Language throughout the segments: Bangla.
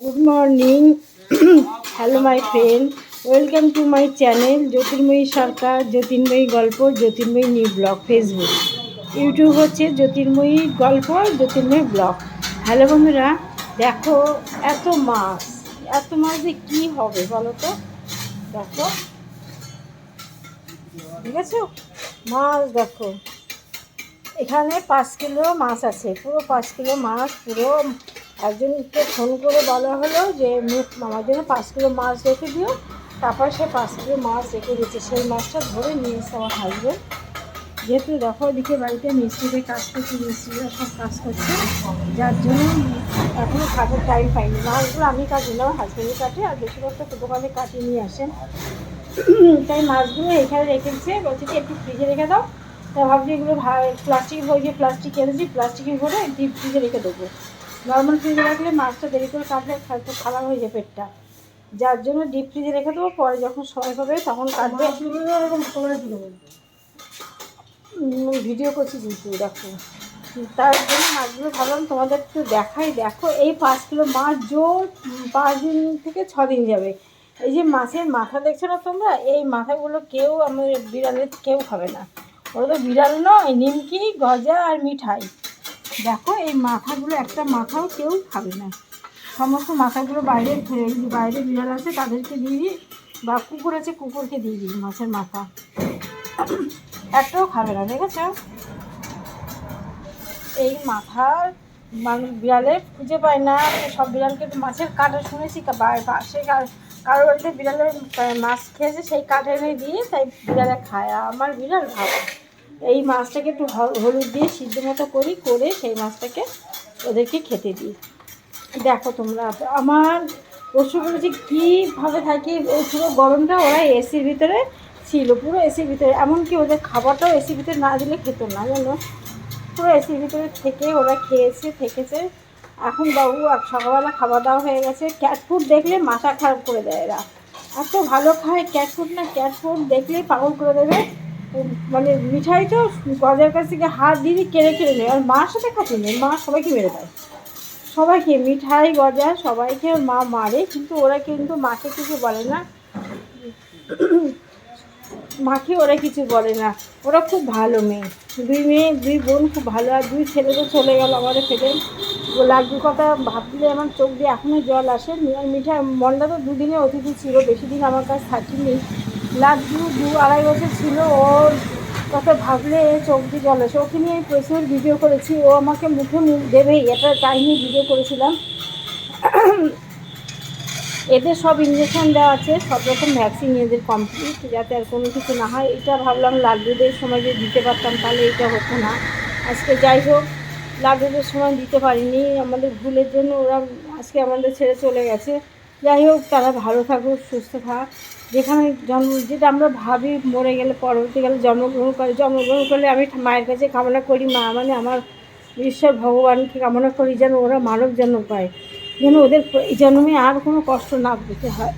Good morning hello my friend welcome to my channel Jyotirmoyee Sarkar Jyotirmoyee গল্প Jyotirmoyee new blog Facebook YouTube হচ্ছে জ্যোতির্ময়ী গল্প জ্যোতির্ময়ী ব্লগ হ্যালো বন্ধুরা। দেখো, এত মাছ। এত মাছ দিয়ে কী হবে বলো তো? দেখো। ঠিক আছে? মাছ দেখো। এখানে পাঁচ কিলো মাছ আছে। পুরো পাঁচ কিলো মাছ, পুরো একজনকে ফোন করে বলা হলো যে আমার জন্য পাঁচ কিলো মাছ রেখে দিও। তারপর সে পাঁচ কিলো মাছ রেখে দিচ্ছে সেই মাছটা ধরে নিয়ে এসে আমার হাসবেন্ড যেহেতু দেখো ওদিকে বাড়িতে মিস্ত্রিদের কাজ করছে, মিস্ত্রিরা সব কাজ করছে। যার জন্য এখনও কাটার টাইম পাইনি। মাছগুলো আমি কাটি না আমার হাজব্যান্ডই কাটে আর বেশিরভাগটা দোকানে কাটিয়ে নিয়ে আসেন তাই মাছগুলো এখানে রেখেছে বলছে যে একটু ফ্রিজে রেখে দাও। তা ভাবছি এগুলো প্লাস্টিক হয়ে যে প্লাস্টিক এনেছি প্লাস্টিকে ভরে ডিপ ফ্রিজে রেখে দেবো। নর্মাল ফ্রিজে রাখলে মাছটা দেরি করে কাটলে খাদ্য খারাপ হয়ে যায় পেটটা। যার জন্য ডিপ ফ্রিজে রেখে দেবো পরে যখন সময় পাবে তখন কাটবে। ভিডিও করছি কিন্তু দেখো। তার জন্য মাছগুলো ভাবলাম তোমাদের একটু দেখাই। দেখো এই পাঁচ কিলো মাছ জোর পাঁচ দিন থেকে ছ দিন যাবে। এই যে মাছের মাথা দেখছ না তোমরা? এই মাথাগুলো কেউ আমার বিড়ালের কেউ খাবে না। ওরা তো বিড়াল নয় নিমকি গজা আর মিঠাই। দেখো, এই মাথাগুলো, একটা মাথাও কেউ খাবে না। সমস্ত মাথাগুলো বাইরে বাইরে বিড়াল আছে, তাদেরকে দিয়ে দিই, বা কুকুর আছে, কুকুরকে দিয়ে দিই মাছের মাথা। একটাও খাবে না, দেখেছ? এই মাথার মানুষ বিড়ালে খুঁজে পায় না, সব বিড়ালকে মাছের কাটা শুনেছি, কা- বা- পাশে কারোর বাড়িতে বিড়ালের মাছ খেয়েছে, সেই কাঠ এনে দিয়ে তাই বিড়ালে খায় আমার বিড়াল ভালো। এই মাছটাকে একটু হলুদ দিয়ে সিদ্ধ মতো করি, করে সেই মাছটাকে ওদেরকে খেতে দিই। দেখো তোমরা, আমার পশুগুলো যে কীভাবে থাকে ওই পুরো গরমটা ওরা এসির ভিতরে ছিল, পুরো এসির ভিতরে। এমনকি ওদের খাবারটাও এসির ভিতরে না দিলে খেত না, জানো? পুরো এসির ভিতরে থেকে ওরা খেয়েছে, থেকেছে। এখন বাবু, আর সকালবেলা খাওয়া দাওয়া হয়ে গেছে। ক্যাট ফুড দেখলে মাথা খারাপ করে দেয় এরা। এত ভালো খায় ক্যাট ফুড না ক্যাট ফুড দেখলেই পাগল করে দেবে। মানে মিঠাই তো গজার কাছ থেকে হাত দিয়ে কেড়ে কেড়ে নেয়। আর মার সাথে খাচ্ছে নেই মা সবাইকে মেরে দেয়। সবাইকে মিঠাই, গজা সবাইকে মা মারে। কিন্তু ওরা কিন্তু মাকে কিছু বলে না। মাকে ওরা কিছু বলে না। ওরা খুব ভালো মেয়ে। দুই মেয়ে, দুই বোন খুব ভালো। আর দুই ছেলে তো চলে গেল আমাদের ফেটে লাড্ডুর কথা ভাবলে আমার চোখ দিয়ে এখনও জল আসে। আর মিঠা মন্ডা তো দুদিনে অতিথি ছিল। বেশি দিন আমার কাছে থাকিনি। লাড্ডু দু আড়াই বছর ছিল ওর কথা ভাবলে চোখ দিয়ে জল আসে। ওকে নিয়ে প্রচুর ভিডিও করেছি, ও আমাকে মুখে মুখ দেবেই, এটা তাই নিয়ে ভিডিও করেছিলাম। এদের সব ইঞ্জেকশন দেওয়া আছে, সব রকম ভ্যাকসিন এদের কমপ্লিট যাতে আর কোনো কিছু না হয়। এটা ভাবলাম লাড্ডুদের সময় যদি দিতে পারতাম, তাহলে এটা হতো না। আজকে যাই হোক, লাড্ডুদের সময় দিতে পারিনি। আমাদের ভুলের জন্য ওরা আজকে আমাদের ছেড়ে চলে গেছে। যাই হোক, তারা ভালো থাকুক, সুস্থ থাক। যেখানে জন্ম, যেটা আমরা ভাবি মরে গেলে পরবর্তীকালে জন্মগ্রহণ করে, জন্মগ্রহণ করলে আমি মায়ের কাছে কামনা করি, মা মানে আমার ঈশ্বর ভগবানকে কামনা করি যেন ওরা মানব জন্ম পায়। যেন ওদের এই জন্মে আর কোনো কষ্ট না পেতে হয়।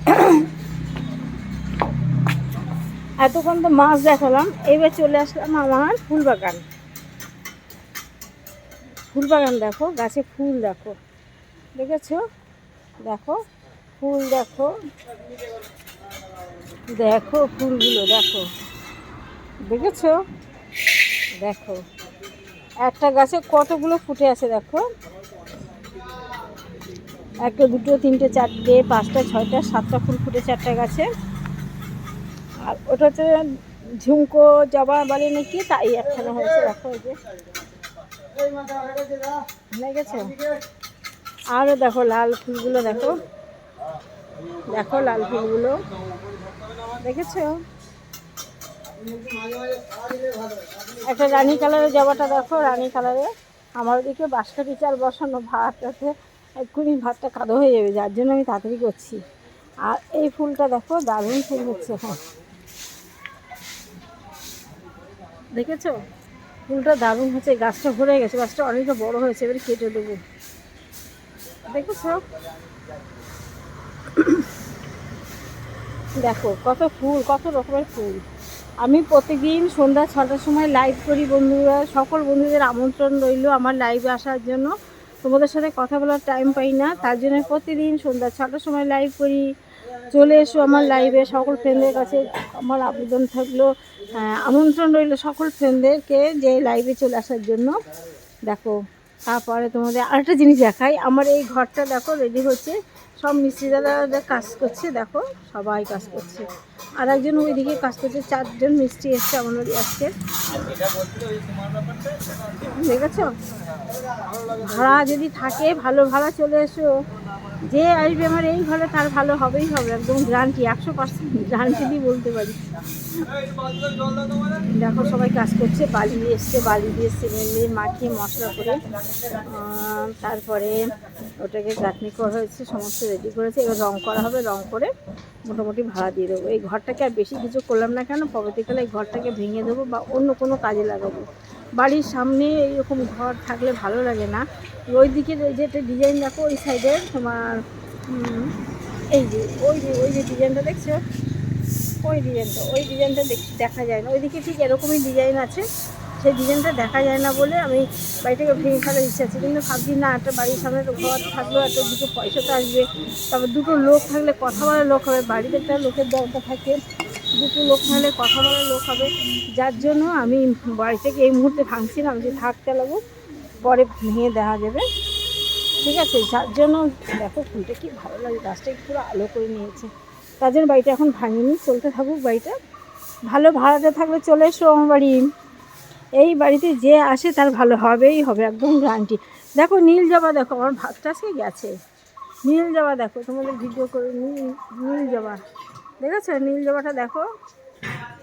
এতক্ষণ তো মাছ দেখালাম, এবার চলে আসলাম আমার ফুল বাগান। ফুল বাগান দেখো, গাছে ফুল দেখো। দেখেছ? দেখো, ফুল দেখো। দেখো ফুলগুলো, দেখো। দেখেছ? দেখো। একটা গাছে কতগুলো ফুটে আছে দেখো? একটা, দুটো, তিনটে, চারটে, পাঁচটা, ছয়টা, সাতটা ফুল ফুটেছে একটা গাছে। আর ওটা হচ্ছে ঝুমকো জবা বলে নাকি, তাই একখানা হয়েছে, দেখো যে। লেগেছে আরও দেখো লাল ফুলগুলো, দেখো। দেখো লাল ফুলগুলো। দেখেছ? একটা রানী কালারের জবাটা দেখো, রানী কালারে। আমার ওদিকে বাঁশকাঠি চাল বসানো ভাতটাতে এক্ষুনি ভাতটা কাদো হয়ে যাবে, যার জন্য আমি তাড়াতাড়ি করছি। আর এই ফুলটা দেখো, দারুণ ফুল হচ্ছে। এখন দেখেছ? ফুলটা দারুণ হচ্ছে, গাছটা ভরে গেছে, গাছটা অনেকটা বড় হয়েছে, এবারে কেটে দেবো। দেখেছ? দেখো কত ফুল কত রকমের ফুল। আমি প্রতিদিন সন্ধ্যা ছটার সময় লাইভ করি বন্ধুরা সকল বন্ধুদের আমন্ত্রণ রইল আমার লাইভে আসার জন্য। তোমাদের সাথে কথা বলার টাইম পাই না তার জন্য প্রতিদিন সন্ধ্যা ছটার সময় লাইভ করি। চলে এসো আমার লাইভে সকল ফ্রেন্ডদের কাছে আমার আবেদন থাকল। আহ, আমন্ত্রণ রইল সকল ফ্রেন্ডদেরকে যে লাইভে চলে আসার জন্য। দেখো তারপরে তোমাদের আরেকটা জিনিস দেখাই। আমার এই ঘরটা দেখো রেডি হচ্ছে। সব মিস্ত্রি দাদারা কাজ করছে, দেখো, সবাই কাজ করছে। আর একজন ওইদিকে কাজ করছে, চারজন মিস্ত্রি এসছে আমাদের আজকে। দেখেছ? ভাড়া যদি থাকে, ভালো ভাড়া চলে এসো। যে আসবে আমার এই ঘরে, তার ভালো হবেই হবে একদম গ্যারান্টি একশো পার্সেন্ট গ্যারান্টি দিয়ে বলতে পারি। দেখো সবাই কাজ করছে, বালি দিয়ে এসছে, বালি দিয়ে সিমেন্ট দিয়ে মাখিয়ে মশলা করে তারপরে ওটাকে গাঁথনি করা হয়েছে, সমস্ত রেডি করেছে। এবার রং করা হবে, রং করে মোটামুটি ভাড়া দিয়ে দেবো। এই ঘরটাকে আর বেশি কিছু করলাম না কেন? পরবর্তীকালে এই ঘরটাকে ভেঙে দেবো বা অন্য কোনো কাজে লাগাবো। বাড়ির সামনে এইরকম ঘর থাকলে ভালো লাগে না। ওই দিকে যে একটা ডিজাইন দেখো, ওই সাইডে তোমার এই যে, ওই যে ওই যে ডিজাইনটা দেখছ? ওই ডিজাইনটা ওই ডিজাইনটা দেখ- যায় না। ওইদিকে ঠিক এরকমই ডিজাইন আছে। সেই ডিজাইনটা দেখা যায় না বলে আমি বাড়িটাকে ভেঙে ফেলার ইচ্ছা আছে। কিন্তু ভাবছি, না, একটা বাড়ির সামনে একটা ঘর থাকলেও একটা দুটো পয়সা তো আসবে। তারপর দুটো লোক থাকলে কথা বলার লোক হবে। বাড়িতে একটা লোকের দরকার থাকে। দুটো লোক থাকলে কথা বলার লোক হবে। যার জন্য আমি বাড়ি থেকে এই মুহূর্তে ভাঙছি না আমি যে থাক চালাবো, পরে ভেঙে দেখা যাবে। ঠিক আছে, যার জন্য দেখো ফুলটা কি ভালো লাগে, গাছটা পুরো আলো করে নিয়েছে। তার জন্য বাড়িটা এখন ভাঙিনি, চলতে থাকুক বাড়িটা। ভালো ভাড়াটা থাকলে চলে এসো আমার বাড়ি। এই বাড়িতে যে আসে তার ভালো হবেই হবে, একদম গ্যারান্টি দেখো নীল জবা, দেখো আমার ভাতটা আজকে গেছে। নীল জবা দেখো, তোমাদের ভিডিও করে নীল নীল জবা। দেখেছ? নীল জবাটা দেখো।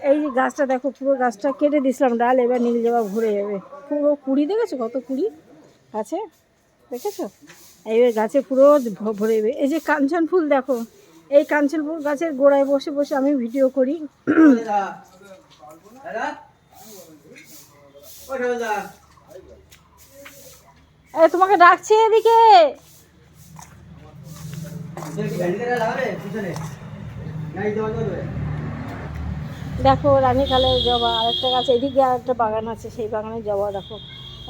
এই গাছটা দেখো, পুরো গাছটা কেটে দিয়েছিলাম ডাল, এবার নীল জবা ভরে যাবে। পুরো কুড়ি দেখেছ? কত কুড়ি? গাছে দেখেছ? এইবার গাছে পুরো ভরে যাবে। এই যে কাঞ্চন ফুল দেখো। এই কাঞ্চন ফুল গাছের গোড়ায় বসে বসে আমি ভিডিও করি। তোমাকে ডাকছে এদিকে। দেখো, রানী রানীকালের জবা, আরেকটা গাছ, এদিকে আর একটা বাগান আছে, সেই বাগানের জবা দেখো।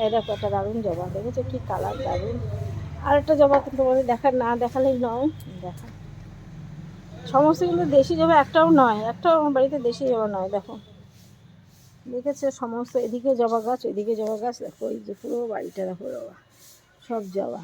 এই দেখো, একটা দারুণ জবা, দেখেছ কি কালার দারুণ? আরেকটা জবা কিন্তু তোমাদের দেখার, না দেখালেই নয়, দেখা। সমস্ত কিন্তু দেশি জবা একটাও নয়, একটাও আমার বাড়িতে দেশি জবা নয়, দেখো। দেখেছে সমস্ত, এদিকে জবা গাছ, ওইদিকে জবা গাছ, দেখো, এই যে পুরো বাড়িটা, দেখো, জবা, সব জবা।